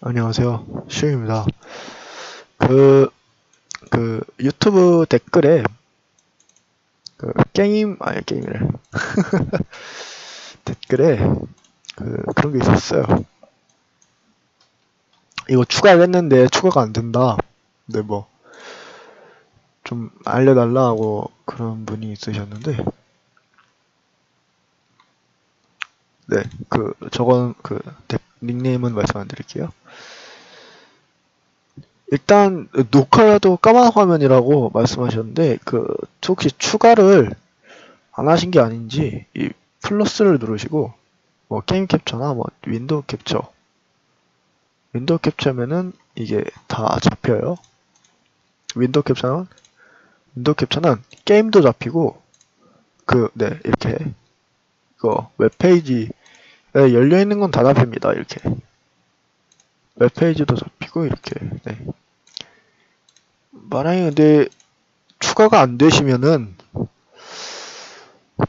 안녕하세요. 시영입니다. 그, 그, 유튜브 댓글에, 그, 게임, 아니, 게임이래. 댓글에, 그, 그런 게 있었어요. 이거 추가했는데 추가가 안 된다. 근데 뭐, 좀 알려달라고 그런 분이 있으셨는데, 네, 그, 저건, 그, 덱- 닉네임은 말씀 안 드릴게요. 일단, 녹화도 까만 화면이라고 말씀하셨는데, 그, 혹시 추가를 안 하신 게 아닌지, 이 플러스를 누르시고, 뭐, 게임 캡처나 뭐, 윈도우 캡처. 윈도우 캡처면은 이게 다 잡혀요. 윈도우 캡처는, 윈도우 캡처는 게임도 잡히고, 그, 네, 이렇게, 이거, 웹페이지, 네, 열려 있는 건 다 잡힙니다. 이렇게 웹페이지도 잡히고 이렇게. 네. 만약에 근데 추가가 안 되시면은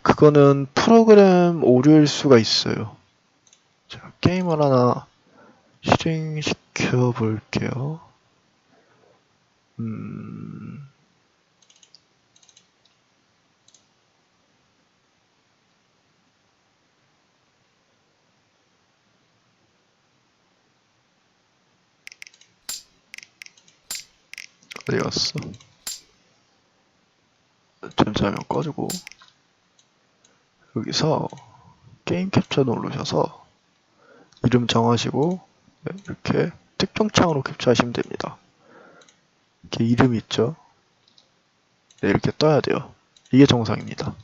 그거는 프로그램 오류일 수가 있어요. 자, 게임을 하나 실행시켜 볼게요. 음. 어디 갔어? 잠시만 꺼주고 여기서 게임 캡처 누르셔서 이름 정하시고 네, 이렇게 특정 창으로 캡처하시면 됩니다. 이렇게 이름이 있죠? 네, 이렇게 떠야 돼요. 이게 정상입니다.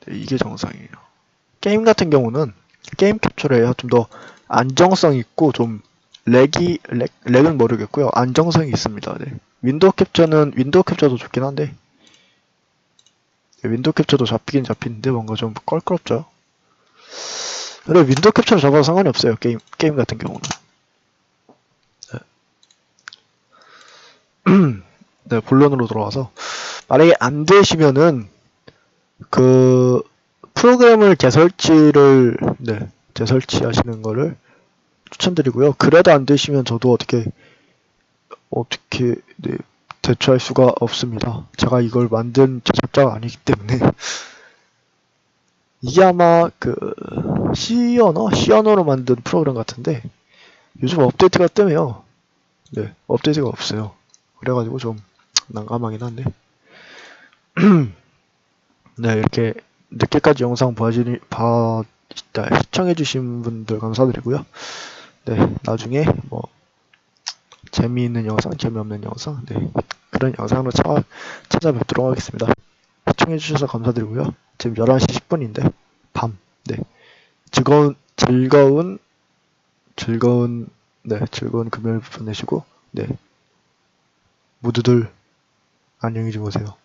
네, 이게 정상이에요. 게임 같은 경우는 게임 캡처를 해야 좀 더 안정성 있고 좀 렉이 렉, 렉은 모르겠고요. 안정성이 있습니다. 네. 윈도우 캡처는 윈도우 캡처도 좋긴 한데 네, 윈도우 캡처도 잡히긴 잡히는데 뭔가 좀 껄끄럽죠. 근데 윈도우 캡처를 잡아도 상관이 없어요. 게임 게임 같은 경우는. 네, 네, 본론으로 돌아와서 만약에 안 되시면은 그 프로그램을 재설치를 네, 재설치하시는 거를 추천드리고요. 그래도 안 되시면 저도 어떻게 어떻게 네, 대처할 수가 없습니다. 제가 이걸 만든 제작자가 아니기 때문에 이게 아마 그 C 언어, C 언어로 만든 프로그램 같은데 요즘 업데이트가 뜨네요. 네, 업데이트가 없어요. 그래가지고 좀 난감하긴 한데 네 이렇게 늦게까지 영상 봐주니 봐 시청해주신 분들 감사드리고요. 네, 나중에 뭐 재미있는 영상, 재미없는 영상, 네 그런 영상으로 찾아, 찾아뵙도록 하겠습니다. 시청해주셔서 감사드리고요. 지금 11시 10분인데 밤, 네 즐거운 즐거운 즐거운 네 즐거운 금요일 보내시고 네 모두들 안녕히 주무세요.